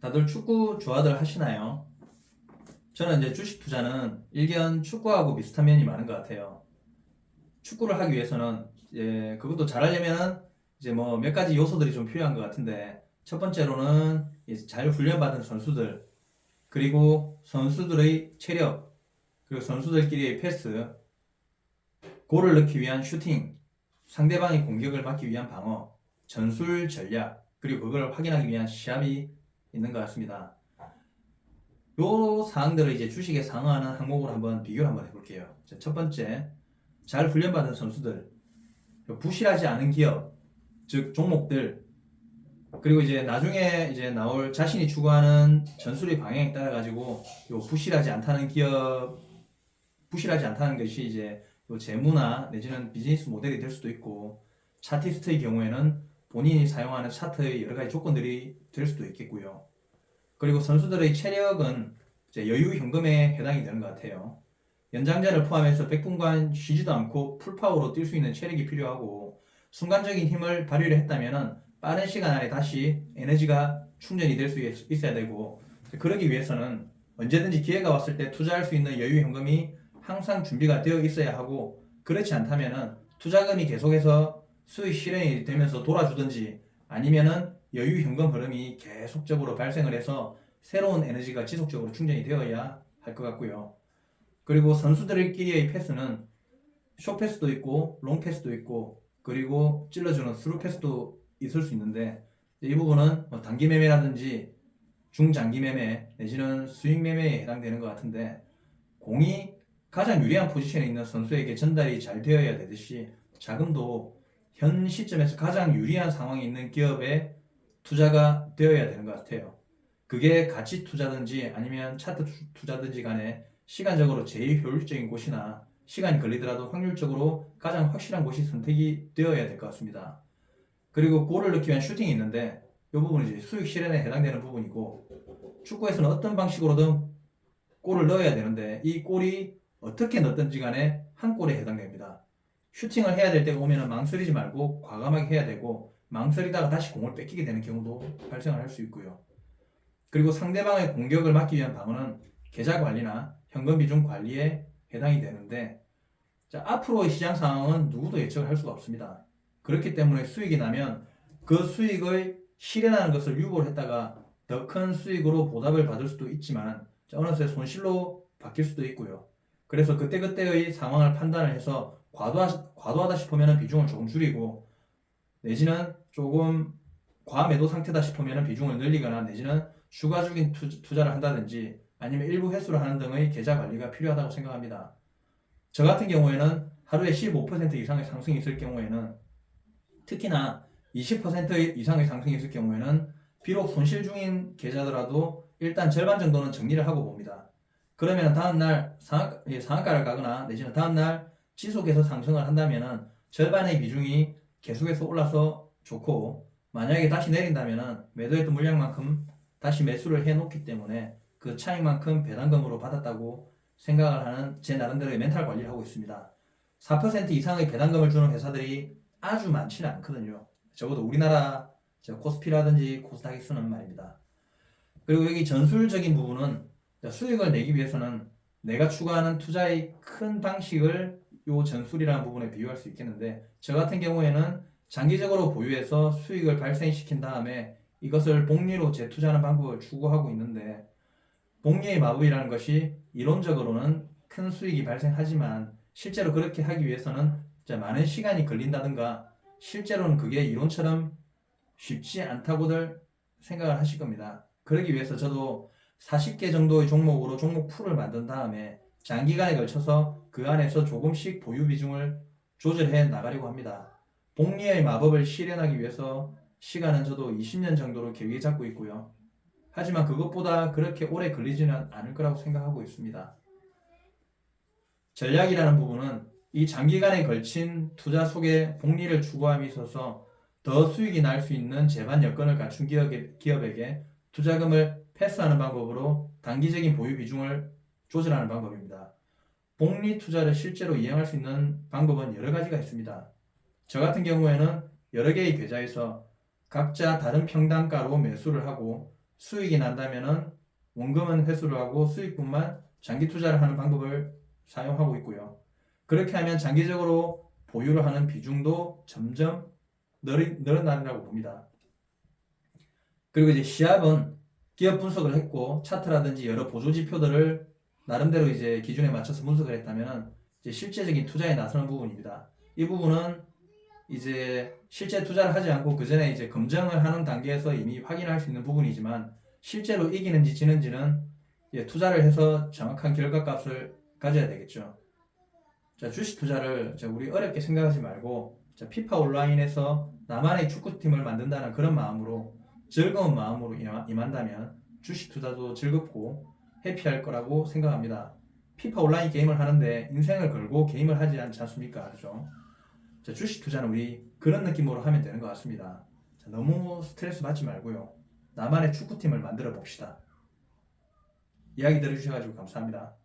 다들 축구 좋아들 하시나요? 저는 이제 주식 투자는 일견 축구하고 비슷한 면이 많은 것 같아요. 축구를 하기 위해서는 이제 그것도 잘하려면 이제 뭐 몇 가지 요소들이 좀 필요한 것 같은데 첫 번째로는 잘 훈련받은 선수들 그리고 선수들의 체력 그리고 선수들끼리의 패스 골을 넣기 위한 슈팅 상대방의 공격을 막기 위한 방어 전술 전략 그리고 그걸 확인하기 위한 시합이 있는 것 같습니다. 요 사항들을 이제 주식에 상응하는 항목으로 한번 비교를 한번 해볼게요. 자, 첫 번째, 잘 훈련받은 선수들, 부실하지 않은 기업, 즉 종목들, 그리고 이제 나중에 이제 나올 자신이 추구하는 전술의 방향에 따라 가지고 요 부실하지 않다는 기업, 부실하지 않다는 것이 이제 요 재무나 내지는 비즈니스 모델이 될 수도 있고 차티스트의 경우에는 본인이 사용하는 차트의 여러 가지 조건들이 될 수도 있겠고요. 그리고 선수들의 체력은 여유 현금에 해당이 되는 것 같아요. 연장전을 포함해서 100분간 쉬지도 않고 풀파워로 뛸 수 있는 체력이 필요하고 순간적인 힘을 발휘를 했다면 빠른 시간 안에 다시 에너지가 충전이 될 수 있어야 되고 그러기 위해서는 언제든지 기회가 왔을 때 투자할 수 있는 여유 현금이 항상 준비가 되어 있어야 하고 그렇지 않다면 투자금이 계속해서 수익 실현이 되면서 돌아주든지 아니면은 여유 현금 흐름이 계속적으로 발생을 해서 새로운 에너지가 지속적으로 충전이 되어야 할 것 같고요. 그리고 선수들끼리의 패스는 숏 패스도 있고 롱 패스도 있고 그리고 찔러주는 스루 패스도 있을 수 있는데 이 부분은 뭐 단기 매매라든지 중장기 매매 내지는 수익 매매에 해당되는 것 같은데 공이 가장 유리한 포지션에 있는 선수에게 전달이 잘 되어야 되듯이 자금도 현 시점에서 가장 유리한 상황에 있는 기업에 투자가 되어야 되는 것 같아요. 그게 가치 투자든지 아니면 차트 투- 투자든지 간에 시간적으로 제일 효율적인 곳이나 시간이 걸리더라도 확률적으로 가장 확실한 곳이 선택이 되어야 될 것 같습니다. 그리고 골을 넣기 위한 슈팅이 있는데 이 부분은 이제 수익 실현에 해당되는 부분이고 축구에서는 어떤 방식으로든 골을 넣어야 되는데 이 골이 어떻게 넣든지 간에 한 골에 해당됩니다. 슈팅을 해야 될 때가 오면 망설이지 말고 과감하게 해야 되고 망설이다가 다시 공을 뺏기게 되는 경우도 발생을 할 수 있고요. 그리고 상대방의 공격을 막기 위한 방어는 계좌 관리나 현금 비중 관리에 해당이 되는데 자, 앞으로의 시장 상황은 누구도 예측을 할 수가 없습니다. 그렇기 때문에 수익이 나면 그 수익을 실현하는 것을 유보를 했다가 더 큰 수익으로 보답을 받을 수도 있지만 자, 어느새 손실로 바뀔 수도 있고요. 그래서 그때그때의 상황을 판단을 해서 과도하, 과도하다 싶으면 비중을 조금 줄이고 내지는 조금 과매도 상태다 싶으면 비중을 늘리거나 내지는 추가적인 투- 투자를 한다든지 아니면 일부 회수를 하는 등의 계좌 관리가 필요하다고 생각합니다. 저 같은 경우에는 하루에 15% 이상의 상승이 있을 경우에는 특히나 20% 이상의 상승이 있을 경우에는 비록 손실 중인 계좌더라도 일단 절반 정도는 정리를 하고 봅니다. 그러면 다음날 상하, 예, 상한가를 가거나 내지는 다음날 지속해서 상승을 한다면은 절반의 비중이 계속해서 올라서 좋고 만약에 다시 내린다면은 매도했던 물량만큼 다시 매수를 해 놓기 때문에 그 차익만큼 배당금으로 받았다고 생각을 하는 제 나름대로의 멘탈 관리를 하고 있습니다. 4% 이상의 배당금을 주는 회사들이 아주 많지는 않거든요. 적어도 우리나라 저 코스피라든지 코스닥에서는 말입니다. 그리고 여기 전술적인 부분은 수익을 내기 위해서는 내가 추구하는 투자의 큰 방식을 요 전술이라는 부분에 비유할 수 있겠는데 저 같은 경우에는 장기적으로 보유해서 수익을 발생시킨 다음에 이것을 복리로 재투자하는 방법을 추구하고 있는데 복리의 마법이라는 것이 이론적으로는 큰 수익이 발생하지만 실제로 그렇게 하기 위해서는 많은 시간이 걸린다든가 실제로는 그게 이론처럼 쉽지 않다고들 생각을 하실 겁니다. 그러기 위해서 저도 40개 정도의 종목으로 종목 풀을 만든 다음에 장기간에 걸쳐서 그 안에서 조금씩 보유 비중을 조절해 나가려고 합니다. 복리의 마법을 실현하기 위해서 시간은 저도 20년 정도로 계획 잡고 있고요. 하지만 그것보다 그렇게 오래 걸리지는 않을 거라고 생각하고 있습니다. 전략이라는 부분은 이 장기간에 걸친 투자 속에 복리를 추구함에 있어서 더 수익이 날 수 있는 제반 여건을 갖춘 기업에, 기업에게 투자금을 패스하는 방법으로 단기적인 보유 비중을 조절하는 방법입니다. 복리 투자를 실제로 이행할 수 있는 방법은 여러 가지가 있습니다. 저 같은 경우에는 여러 개의 계좌에서 각자 다른 평단가로 매수를 하고 수익이 난다면은 원금은 회수를 하고 수익분만 장기 투자를 하는 방법을 사용하고 있고요. 그렇게 하면 장기적으로 보유를 하는 비중도 점점 늘어나리라고 봅니다. 그리고 이제 시합은 기업 분석을 했고 차트라든지 여러 보조 지표들을 나름대로 이제 기준에 맞춰서 분석을 했다면 이제 실제적인 투자에 나서는 부분입니다. 이 부분은 이제 실제 투자를 하지 않고 그 전에 이제 검증을 하는 단계에서 이미 확인할 수 있는 부분이지만 실제로 이기는지 지는지는 이제 투자를 해서 정확한 결과값을 가져야 되겠죠. 자, 주식 투자를 자, 우리 어렵게 생각하지 말고 자, 피파 온라인에서 나만의 축구팀을 만든다는 그런 마음으로 즐거운 마음으로 임한다면 주식 투자도 즐겁고 해피할 거라고 생각합니다. 피파 온라인 게임을 하는데 인생을 걸고 게임을 하지 않지 않습니까? 그죠? 자, 주식 투자는 우리 그런 느낌으로 하면 되는 것 같습니다. 자, 너무 스트레스 받지 말고요. 나만의 축구팀을 만들어 봅시다. 이야기 들어주셔가지고 감사합니다.